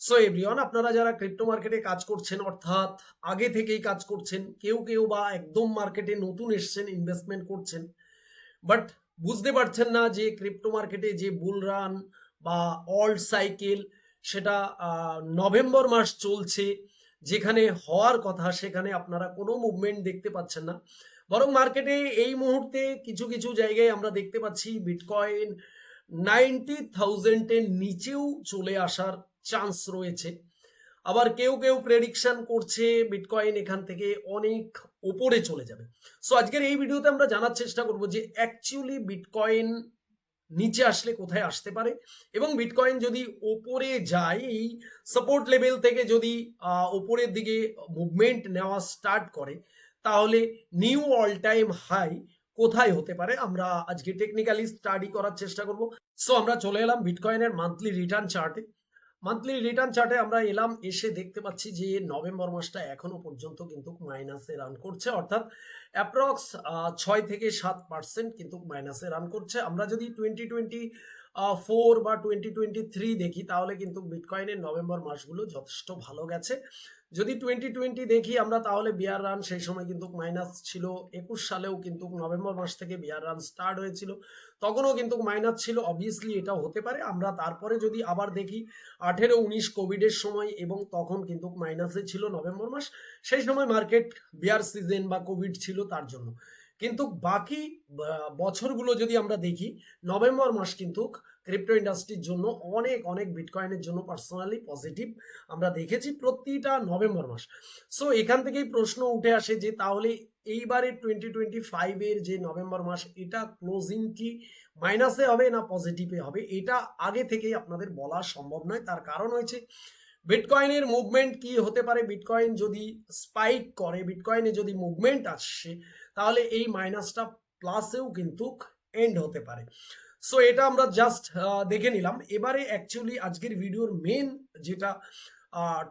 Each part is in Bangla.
সো এভরিওয়ান আপনারা যারা ক্রিপ্টো মার্কেটে কাজ করছেন, অর্থাৎ আগে থেকেই কাজ করছেন, কেউ কেউ বা একদম মার্কেটে নতুন এসছেন ইনভেস্টমেন্ট করছেন বাট বুঝতে পারছেন না যে ক্রিপ্টো মার্কেটে যে বুল রান বা অল্ড সাইকেল সেটা নভেম্বর মাস চলছে, যেখানে হওয়ার কথা সেখানে আপনারা কোনো মুভমেন্ট দেখতে পাচ্ছেন না। বরং মার্কেটে এই মুহূর্তে কিছু কিছু জায়গায় আমরা দেখতে পাচ্ছি বিটকয়েন নাইনটি থাউজেন্ডের নিচেও চলে আসার চান্স রয়েছে। আবার কেউ কেউ প্রেডিকশন করছে বিটকয়েন এখান থেকে অনেক ওপরে চলে যাবে। সো আজকের এই ভিডিওতে আমরা জানার চেষ্টা করব যে অ্যাকচুয়ালি বিটকয়েন নিচে আসলে কোথায় আসতে পারে এবং বিটকয়েন যদি ওপরে যায় এই সাপোর্ট লেভেল থেকে যদি ওপরের দিকে মুভমেন্ট নেওয়া স্টার্ট করে, তাহলে নিউ অল টাইম হাই কোথায় হতে পারে আমরা আজকে টেকনিক্যালি স্টাডি করার চেষ্টা করব। সো আমরা চলে এলাম বিটকয়েনের মান্থলি রিটার্ন চার্টে মান্থলি রিটার্ন চার্টে আমরা এলাম, এসে দেখতে পাচ্ছি যে নভেম্বর মাসটা এখনও পর্যন্ত কিন্তু মাইনাসে রান করছে। অর্থাৎ অ্যাপ্রক্স ছয় থেকে সাত পার্সেন্ট কিন্তু মাইনাসে রান করছে। আমরা যদি টোয়েন্টি টোয়েন্টি ফোর বা টোয়েন্টি টোয়েন্টি থ্রি দেখি, তাহলে কিন্তু বিটকয়েনের নভেম্বর মাসগুলো যথেষ্ট ভালো গেছে। যদি টোয়েন্টি টোয়েন্টি দেখি আমরা, তাহলে বিয়ার রান সেই সময় কিন্তু মাইনাস ছিল, একুশ সালেও কিন্তু নভেম্বর মাস থেকে বিয়ার রান স্টার্ট হয়েছিল। তখনও কিন্তু মাইনাস ছিল অবভিয়াসলি এটা হতে পারে। আমরা তারপরে যদি আবার দেখি আঠেরো উনিশ কোভিডের সময় এবং তখন কিন্তু মাইনাসে ছিল নভেম্বর মাস, সেই সময় মার্কেট বিয়ার সিজন বা কোভিড ছিল তার জন্য। কিন্তু বাকি বছরগুলো যদি আমরা দেখি, নভেম্বর মাস কিন্তু ক্রিপ্টো ইন্ডাস্ট্রির জন্য অনেক অনেক বিটকয়েনের জন্য পার্সোনালি পজিটিভ আমরা দেখেছি প্রতিটা নভেম্বর মাস। সো এখান থেকেই প্রশ্ন উঠে আসে যে তাহলে এইবারে টোয়েন্টি টোয়েন্টি ফাইভের যে নভেম্বর মাস, এটা ক্লোজিং কি মাইনাসে হবে না পজিটিভে হবে? এটা আগে থেকেই আপনাদের বলা সম্ভব নয়। তার কারণ হয়েছে বিটকয়েনের মুভমেন্ট কি হতে পারে? বিটকয়েন যদি স্পাইক করে বিটকয়েনে যদি মুভমেন্ট আসছে তাহলে এই মাইনাসটা প্লাসেও কিন্তু এন্ড হতে পারে। সো এটা আমরা জাস্ট দেখে নিলাম। এবারে অ্যাকচুয়ালি আজকের ভিডিওর মেন যেটা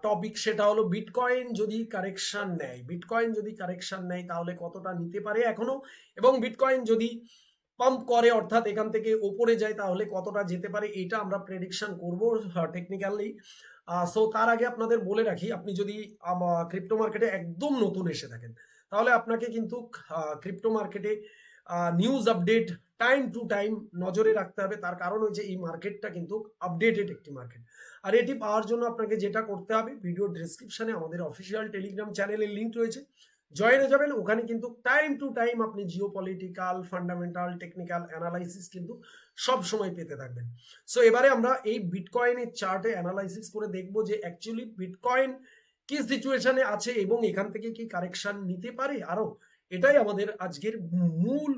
টপিক সেটা হলো বিটকয়েন যদি কারেকশন নেয়। বিটকয়েন যদি কারেকশন নেয় তাহলে কতটা নিতে পারে এখনও? এবং বিটকয়েন যদি পাম্প করে অর্থাৎ এখান থেকে ওপরে যায় তাহলে কতটা যেতে পারে এটা আমরা প্রেডিকশন করব টেকনিক্যালি সো তার আগে আপনাদের বলে রাখি, আপনি যদি ক্রিপ্টো মার্কেটে একদম নতুন এসে থাকেন তাহলে আপনাকে কিন্তু ক্রিপ্টো মার্কেটে news update time to time নজরে রাখতে হবে। তার কারণ হচ্ছে এই মার্কেটটা কিন্তু আপডেটেড একটি মার্কেট আর এটি পাওয়ার জন্য আপনাকে যেটা করতে হবে ভিডিও ডিসক্রিপশনে আমাদের অফিসিয়াল টেলিগ্রাম চ্যানেলের লিঙ্ক রয়েছে। জয়েন জয়েনে যাবেন, ওখানে কিন্তু টাইম টু টাইম আপনি geopolitical fundamental technical analysis কিন্তু সব সময় পেতে থাকবেন। সো এবারে আমরা এই বিটকয়েনের চার্টে অ্যানালাইসিস করে দেখব যে অ্যাকচুয়ালি বিটকয়েন কি সিচুয়েশনে আছে এবং এখান থেকে কি কারেকশন নিতে পারে আরও? এটাই আমাদের আজকের মূল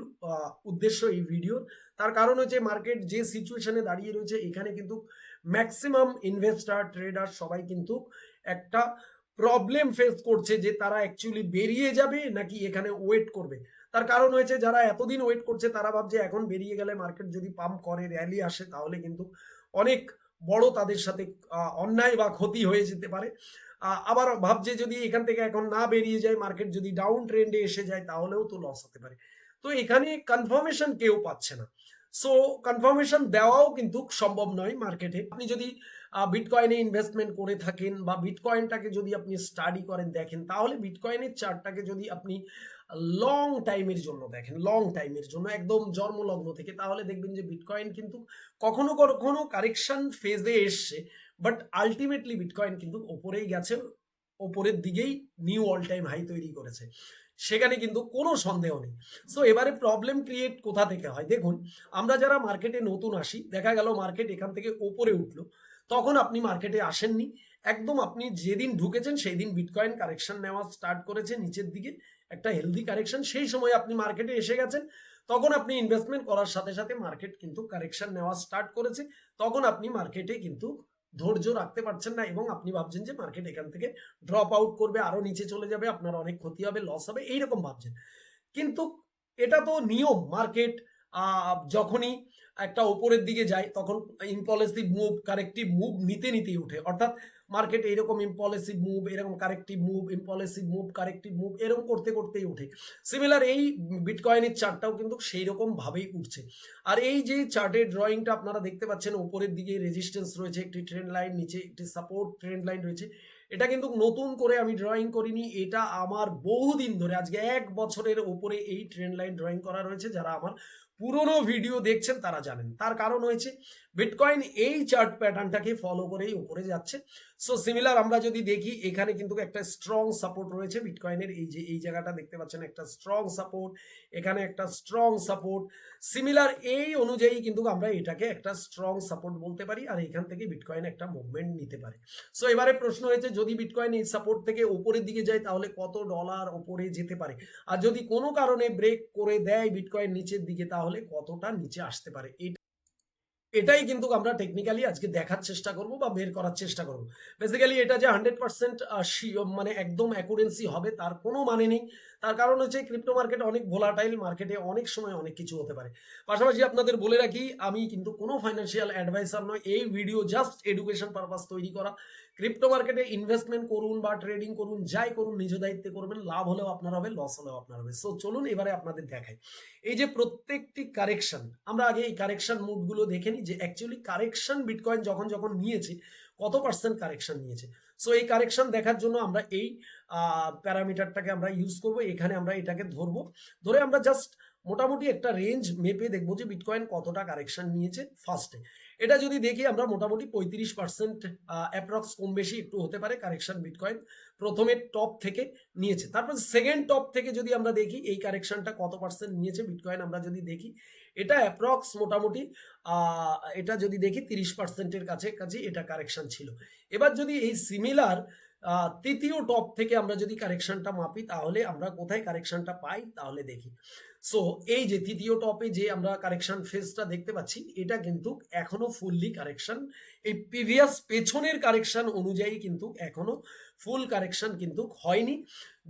উদ্দেশ্য এই ভিডিওর তার কারণ হচ্ছে মার্কেট যে সিচুয়েশনে দাঁড়িয়ে রয়েছে, এখানে কিন্তু ম্যাক্সিমাম ইনভেস্টার ট্রেডার সবাই কিন্তু একটা প্রবলেম ফেস করছে যে তারা অ্যাকচুয়ালি বেরিয়ে যাবে নাকি এখানে ওয়েট করবে। তার কারণ হয়েছে যারা এতদিন ওয়েট করছে, তারা ভাবছে এখন বেরিয়ে গেলে মার্কেট যদি পাম্প করে র্যালি আসে, তাহলে কিন্তু অনেক বড় তাদের সাথে অন্যায় বা ক্ষতি হয়ে যেতে পারে। আবার ভাবছে যদি এখান থেকে এখন না বেরিয়ে যায় মার্কেট যদি ডাউন ট্রেন্ডে এসে যায়, তাহলেও তো লস হতে পারে। তো এখানে কনফার্মেশন কেউ পাচ্ছে না। সো কনফার্মেশন দেওয়াও কিন্তু সম্ভব নয় মার্কেটে আপনি যদি বিটকয়েনে ইনভেস্টমেন্ট করে থাকেন বা বিটকয়েনটাকে যদি আপনি স্টাডি করেন, দেখেন, তাহলে বিটকয়েনের চার্টটাকে যদি আপনি লং টাইমের জন্য দেখেন লং টাইমের জন্য, একদম জন্মলগ্ন থেকে, তাহলে দেখবেন যে বিটকয়েন কিন্তু কখনো কখনো কারেকশন ফেজে এসছে। বাট আলটিমেটলি বিটকয়েন কিন্তু ওপরেই গেছে, ওপরের দিকেই নিউ অল টাইম হাই তৈরি করেছে। সেখানে কিন্তু কোনো সন্দেহ নেই। সো এবারে প্রবলেম ক্রিয়েট কোথা থেকে হয়? দেখুন, আমরা যারা মার্কেটে নতুন আসি, দেখা গেল মার্কেট এখান থেকে ওপরে উঠল, তখন আপনি মার্কেটে আসেননি। একদম আপনি যেদিন ঢুকেছেন সেই দিন বিটকয়েন কারেকশন নেওয়া স্টার্ট করেছে নিচের দিকে। একটা হেলদি কারেকশন সেই সময় আপনি মার্কেটে এসে গেছেন। তখন আপনি ইনভেস্টমেন্ট করার সাথে সাথে মার্কেট কিন্তু কারেকশন নেওয়া স্টার্ট করেছে। তখন আপনি মার্কেটে কিন্তু ধৈর্য রাখতে পারছেন না এবং আপনি ভাবছেন যে মার্কেট এখান থেকে ড্রপ আউট করবে, আরও নিচে চলে যাবে, আপনার অনেক ক্ষতি হবে লস হবে, এইরকম ভাবছেন। কিন্তু এটা তো নিয়ম মার্কেট যখনই একটা ওপরের দিকে যায়, তখন ইনপলিসিভ মুভ কারেক্টিভ মুভ নিতে নিতেই উঠে অর্থাৎ মার্কেট এইরকম ইম্পলিসিভ মুভ এরকম corrective move impulsive move corrective move এরকম করতে করতেই ওঠে। সিমিলার এই বিটকয়েনের চার্টটাও কিন্তু সেই রকম ভাবেই উঠছে। আর এই যে চার্টের ড্রয়িংটা আপনারা দেখতে পাচ্ছেন, উপরের দিকে রেজিস্ট্যান্স রয়েছে, একটি ট্রেন্ড লাইন নিচে একটি সাপোর্ট ট্রেন্ড লাইন রয়েছে। এটা কিন্তু নতুন করে আমি ড্রয়িং করিনি, এটা আমার বহুদিন ধরে, আজকে এক বছরের ওপরে এই ট্রেন্ড লাইন ড্রয়িং করা রয়েছে, যারা আমার পুরনো ভিডিও দেখছেন তারা জানেন। তার কারণ হয়েছে বিটকয়েন এই চার্ট প্যাটার্নটাকে ফলো করেই উপরে যাচ্ছে। সো সিমিলার আমরা যদি দেখি, এখানে কিন্তু একটা স্ট্রং সাপোর্ট রয়েছে বিটকয়েনের এই যে, এই জায়গাটা দেখতে পাচ্ছেন, একটা স্ট্রং সাপোর্ট এখানে একটা স্ট্রং সাপোর্ট সিমিলার এই অনুযায়ী কিন্তু আমরা এটাকে একটা স্ট্রং সাপোর্ট বলতে পারি, আর এখান থেকে বিটকয়েন একটা মুভমেন্ট নিতে পারে। সো এবারে প্রশ্ন হয়েছে, যদি বিটকয়েন এই সাপোর্ট থেকে উপরের দিকে যায়, তাহলে কত ডলার উপরে যেতে পারে? আর যদি কোনো কারণে ব্রেক করে দেয় বিটকয়েন নিচের দিকে, তাহলে কতটা নিচে আসতে পারে? এটাই কিন্তু আমরা টেকনিক্যালি আজকে দেখার চেষ্টা করব বা বের করার চেষ্টা করব। বেসিক্যালি এটা যে হান্ড্রেড পার্সেন্ট মানে একদম অ্যাকুরেন্সি হবে তার কোনো মানে নেই। তার কারণ হচ্ছে ক্রিপ্টো মার্কেট অনেক ভোলাটাইল মার্কেটে অনেক সময় অনেক কিছু হতে পারে। পাশাপাশি আপনাদের বলে রাখি, আমি কিন্তু কোনো ফাইন্যান্সিয়াল অ্যাডভাইসার নয়। এই ভিডিও জাস্ট এডুকেশন পারপাস তৈরি করা। ক্রিপ্টো মার্কেটে ইনভেস্টমেন্ট করুন বা ট্রেডিং করুন, যাই করুন, নিজ দায়িত্বে করবেন, লাভ হলেও আপনার হবে লস হলেও আপনার হবে। সো চলুন এবারে আপনাদের দেখাই। এই যে প্রত্যেকটি কারেকশন আমরা আগে এই কারেকশন মুডগুলো দেখে নিই যে অ্যাকচুয়ালি কারেকশন বিটকয়েন যখন যখন নিয়েছে, কত পার্সেন্ট কারেকশন নিয়েছে? সো এই কারেকশন দেখার জন্য আমরা এই প্যারামিটারটাকে আমরা ইউজ করব, এখানে আমরা এটাকে ধরবো। ধরে আমরা জাস্ট মোটামুটি একটা রেঞ্জ মেপে দেখব যে বিটকয়েন কতটা কারেকশন নিয়েছে ফার্স্টে এটা যদি দেখি আমরা মোটামুটি পঁয়ত্রিশ পার্সেন্ট অ্যাপ্রক্স কম বেশি একটু হতে পারে কারেকশন বিটকয়েন প্রথমে টপ থেকে নিয়েছে। তারপর সেকেন্ড টপ থেকে যদি আমরা দেখি, এই কারেকশনটা কত পার্সেন্ট নিয়েছে বিটকয়েন আমরা যদি দেখি, এটা অ্যাপ্রক্স মোটামুটি এটা যদি দেখি তিরিশ পার্সেন্টের কাছে কাছে এটা কারেকশন ছিল। এবার যদি এই সিমিলার তৃতীয় টপ থেকে আমরা যদি কারেকশনটা মাপি, তাহলে আমরা কোথায় কারেকশনটা পাই, তাহলে দেখি। সো এই যে তৃতীয় টপে যে আমরা কারেকশন ফেজটা দেখতে পাচ্ছি, এটা কিন্তু এখনও ফুললি কারেকশন এই প্রিভিয়াস পেছনের কারেকশন অনুযায়ী কিন্তু এখনও ফুল কারেকশন কিন্তু হয়নি।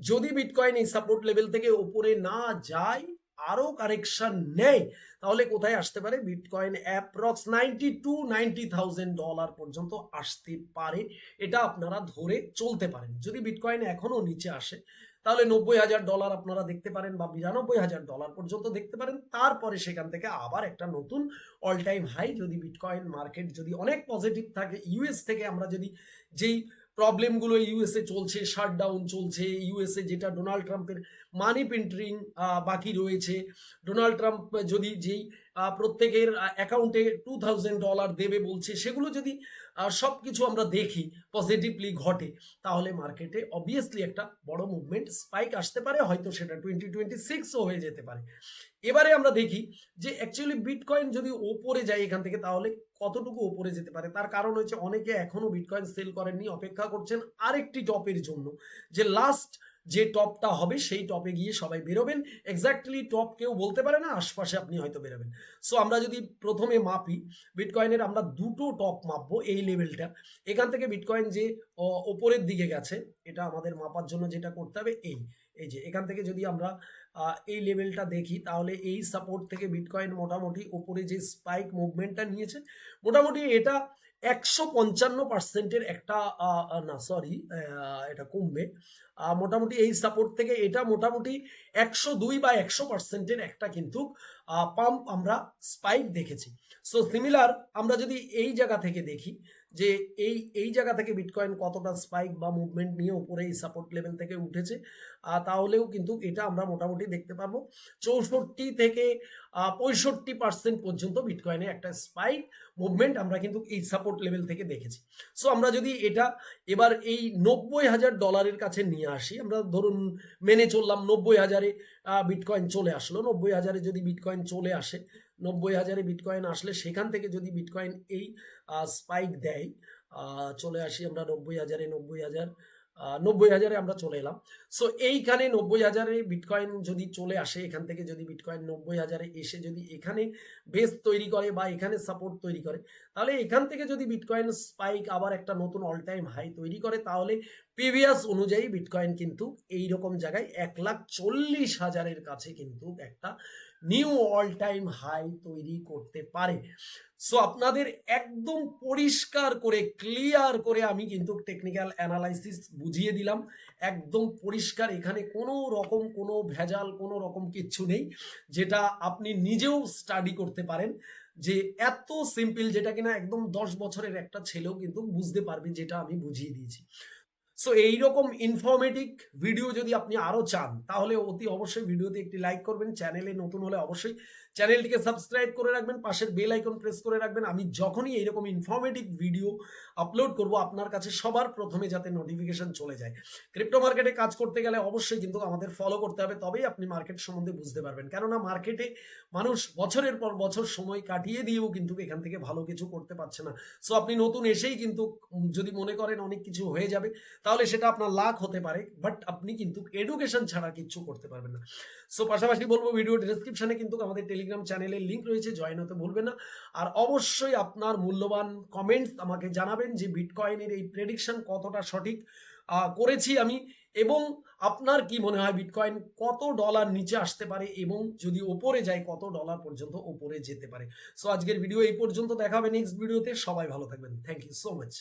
যদি বিটকয়েন এই সাপোর্ট লেভেল থেকে উপরে না যায় আরও কারেকশন নেয় তাহলে কোথায় আসতে পারে? Bitcoin approx ninety two ninety thousand dollar পর্যন্ত আসতে পারে। এটা আপনারা ধরে চলতে পারেন। যদি বিটকয়েন এখনও নিচে আসে, তাহলে নব্বই হাজার ডলার আপনারা দেখতে পারেন বা বিরানব্বই হাজার ডলার পর্যন্ত দেখতে পারেন। তারপরে সেখান থেকে আবার একটা নতুন অল টাইম হাই যদি বিটকয়েন মার্কেট যদি অনেক পজিটিভ থাকে ইউএস থেকে আমরা যদি যেই প্রবলেমগুলো ইউএসএ চলছে শাটডাউন চলছে ইউএসএ যেটা ডোনাল্ড ট্রাম্পের মানি প্রিন্টিং বাকি রয়েছে। ডোনাল্ড ট্রাম্প যদি যেই প্রত্যেকের অ্যাকাউন্টে টু থাউজেন্ড ডলার দেবে বলছে। সেগুলো যদি সব কিছু আমরা দেখি পজিটিভলি ঘটে, তাহলে মার্কেটে অবভিয়াসলি একটা বড় মুভমেন্ট স্পাইক আসতে পারে, হয়তো সেটা টোয়েন্টি টোয়েন্টি সিক্সও হয়ে যেতে পারে। এবারে আমরা দেখি যে অ্যাকচুয়ালি বিটকয়েন যদি ওপরে যায় এখান থেকে, তাহলে কতটুকু ওপরে যেতে পারে? তার কারণ হচ্ছে অনেকে এখনও বিটকয়েন সেল করেননি, অপেক্ষা করছেন আরেকটি টপের জন্য, যে লাস্ট যে টপটা হবে সেই টপে গিয়ে সবাই বেরোবেন। এক্স্যাক্টলি টপ কেউ বলতে পারে না, আশপাশে আপনি হয়তো বেরোবেন। সো আমরা যদি প্রথমে মাপি বিটকয়েনের আমরা দুটো টপ মাপবো এই লেভেলটা এখান থেকে বিটকয়েন যে ওপরের দিকে গেছে, এটা আমাদের মাপার জন্য যেটা করতে হবে এই। এই যে, এখান থেকে যদি আমরা এই লেভেলটা দেখি, তাহলে এই সাপোর্ট থেকে বিটকয়েন মোটামুটি ওপরে যে স্পাইক মুভমেন্টটা নিয়েছে, মোটামুটি এটা একশো পঞ্চান্ন পার্সেন্টের একটা না সরি এটা কমবে। মোটামুটি এই সাপোর্ট থেকে এটা মোটামুটি একশো দুই বা একশো পার্সেন্টের একটা কিন্তু পাম্প আমরা স্পাইক দেখেছি। সো সিমিলার আমরা যদি এই জায়গা থেকে দেখি যে এই এই জায়গা থেকে বিটকয়েন কতটা স্পাইক বা মুভমেন্ট নিয়ে উপরে এই সাপোর্ট লেভেল থেকে উঠেছে তাহলেও কিন্তু এটা আমরা মোটামুটি দেখতে পাবো। চৌষট্টি থেকে পঁয়ষট্টি পার্সেন্ট পর্যন্ত বিটকয়েনে একটা স্পাইক মুভমেন্ট আমরা কিন্তু এই সাপোর্ট লেভেল থেকে দেখেছি। সো আমরা যদি এটা এবার এই নব্বই হাজার ডলারের কাছে নিয়ে আসি, আমরা ধরুন মেনে চললাম নব্বই হাজারে বিটকয়েন চলে আসলো। নব্বই হাজারে যদি বিটকয়েন চলে আসে নব্বই হাজারে বিটকয়েন আসলে সেখান থেকে যদি বিটকয়েন এই স্পাইক দেয় চলে আসি আমরা নব্বই হাজারে নব্বই হাজার নব্বই হাজারে আমরা চলে এলাম। সো এইখানে নব্বই হাজারে বিটকয়েন যদি চলে আসে, এখান থেকে যদি বিটকয়েন নব্বই হাজারে এসে যদি এখানে বেস তৈরি করে বা এখানে সাপোর্ট তৈরি করে, তাহলে এখান থেকে যদি বিটকয়েন স্পাইক আবার একটা নতুন অল টাইম হাই তৈরি করে, তাহলে প্রিভিয়াস অনুযায়ী বিটকয়েন কিন্তু এই রকম জায়গায় এক লাখ চল্লিশ হাজারের কাছে কিন্তু একটা নিউ অল টাইম হাই তৈরি করতে পারে। সো আপনাদের একদম পরিষ্কার করে ক্লিয়ার করে আমি কিন্তু টেকনিক্যাল অ্যানালাইসিস বুঝিয়ে দিলাম। একদম পরিষ্কার, এখানে কোনো রকম, কোনো ভেজাল, কোনো রকম কিচ্ছু নেই, যেটা আপনি নিজেও স্টাডি করতে পারেন। যে এত সিম্পল যেটা কিনা একদম দশ বছরের একটা ছেলেও কিন্তু বুঝতে পারবে, যেটা আমি বুঝিয়ে দিয়েছি। সো এইরকম ইনফরমেটিভ ভিডিও যদি আপনি আরও চান, তাহলে অতি অবশ্যই ভিডিওতে একটি লাইক করবেন চ্যানেলে নতুন হলে অবশ্যই চ্যানেলটিকে সাবস্ক্রাইব করে রাখবেন, পাশের বেল আইকন প্রেস করে রাখবেন। আমি যখনই এইরকম ইনফরমেটিভ ভিডিও আপলোড করব, আপনার কাছে সবার প্রথমে যাতে নোটিফিকেশন চলে যায়। ক্রিপ্টো মার্কেটে কাজ করতে গেলে অবশ্যই কিন্তু আমাদের ফলো করতে হবে, তবেই আপনি মার্কেট সম্বন্ধে বুঝতে পারবেন। কেননা মার্কেটে মানুষ বছরের পর বছর সময় কাটিয়ে দিয়েও কিন্তু এখান থেকে ভালো কিছু করতে পারছে না। সো আপনি নতুন এসেই কিন্তু যদি মনে করেন অনেক কিছু হয়ে যাবে, তাহলে সেটা আপনার লাখ হতে পারে বাট আপনি কিন্তু এডুকেশন ছাড়া কিচ্ছু করতে পারবেন না। সো পাশাপাশি বলব ভিডিও ডেসক্রিপশনে কিন্তু আমাদের টেলিগ্রাম চ্যানেলের লিঙ্ক রয়েছে জয়েন হতে ভুলবেন না। আর অবশ্যই আপনার মূল্যবান কমেন্টস আমাকে জানাবেন যে বিটকয়েনের এই প্রেডিকশন কতটা সঠিক করেছি আমি এবং আপনার কি মনে হয় বিটকয়েন কত ডলার নিচে আসতে পারে এবং যদি ওপরে যায়, কত ডলার পর্যন্ত ওপরে যেতে পারে। সো আজকের ভিডিও এই পর্যন্ত দেখাবে। নেক্সট ভিডিওতে সবাই ভালো থাকবেন। Thank you so much